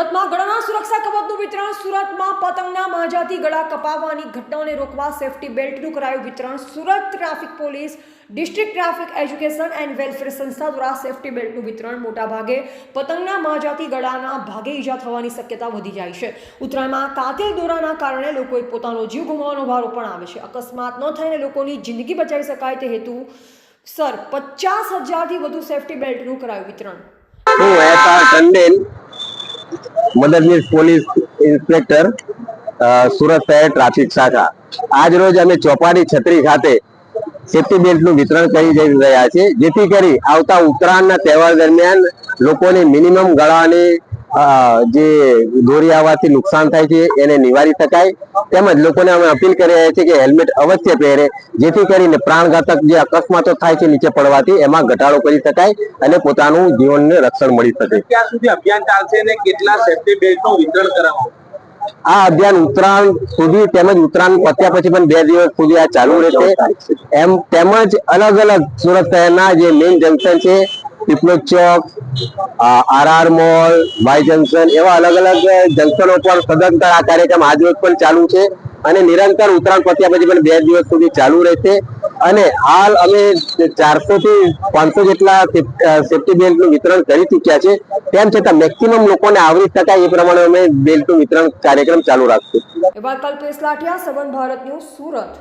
સુરતમાં ગળાના સુરક્ષા કવચનું વિતરણ, સુરતમાં પતંગના માજાથી ગળા કપાવવાની ઘટનાઓને રોકવા સેફટી બેલ્ટનું કરાયું વિતરણ. Surat traffic police, district traffic education and welfare સંસ્થા દ્વારા સેફટી બેલ્ટનું વિતરણ. મોટાભાગે પતંગના માજાથી ગળાના ભાગે ઈજા થવાની શક્યતા વધી જાય છે. ઉત્તરાયણમાં કાતિલ દોરાના કારણે લોકોએ પોતાનો જીવ ગુમાવવાનો વારો પણ આવે છે. અકસ્માત ન થઈને લોકોની જિંદગી બચાવી શકાય તે હેતુ સર પચાસ હજારથી વધુ સેફટી બેલ્ટનું કરાયું વિતરણ. મદદનીશ પોલીસ ઇન્સ્પેક્ટર સુરત શહેર ટ્રાફિક શાખા. આજ રોજ અમે ચોપાટી છત્રી ખાતે સેફ્ટી બેલ્ટનું વિતરણ કરી જઈ રહ્યા છીએ, જેથી કરી આવતા ઉત્તરાયણના તહેવાર દરમિયાન લોકોને મિનિમમ ગળાની જે દોરી આવવાથી નુકસાન થાય છે એને નિવારી શકાય. તેમજ લોકોને અમે અપીલ કરી રહ્યા છીએ કે હેલ્મેટ અવશ્ય પહેરે જેથી કરીને પ્રાણઘાતક જે અકસ્માતો થાય છે નીચે પડવાથી એમાં ઘટાડો કરી શકાય અને પોતાનું જીવનને રક્ષણ મળી શકે. ત્યાં સુધી અભિયાન ચાલશે અને કેટલા સેફ્ટી બેલ્ટનું વિતરણ કરાવવું? આ અભિયાન ઉત્તરાયણ સુધી તેમજ ઉત્તરાયણ પત્યા પછી પણ બે દિવસ સુધી આ ચાલુ રહેશે. એમ તેમજ અલગ અલગ સુરત શહેરના જે મેઇન જંકશન છે Piplod chowk RR mall, Y junction એવા અલગ અલગ જંકશનો પર સદંતર આ કાર્યક્રમ આજ રોજ પણ ચાલુ છે અને નિરંતર ઉત્તરાયણ પત્યા પછી પણ બે દિવસ સુધી ચાલુ રહેશે. અને હાલ અમે ચારસો થી પાંચસો જેટલા સેફ્ટી બેલ્ટનું વિતરણ કરી ચૂક્યા છે. તેમ છતાં મેક્સિમમ લોકોને આવરી શકાય એ પ્રમાણે અમે બેલ્ટનું વિતરણ કાર્યક્રમ ચાલુ રાખશું. સુરત.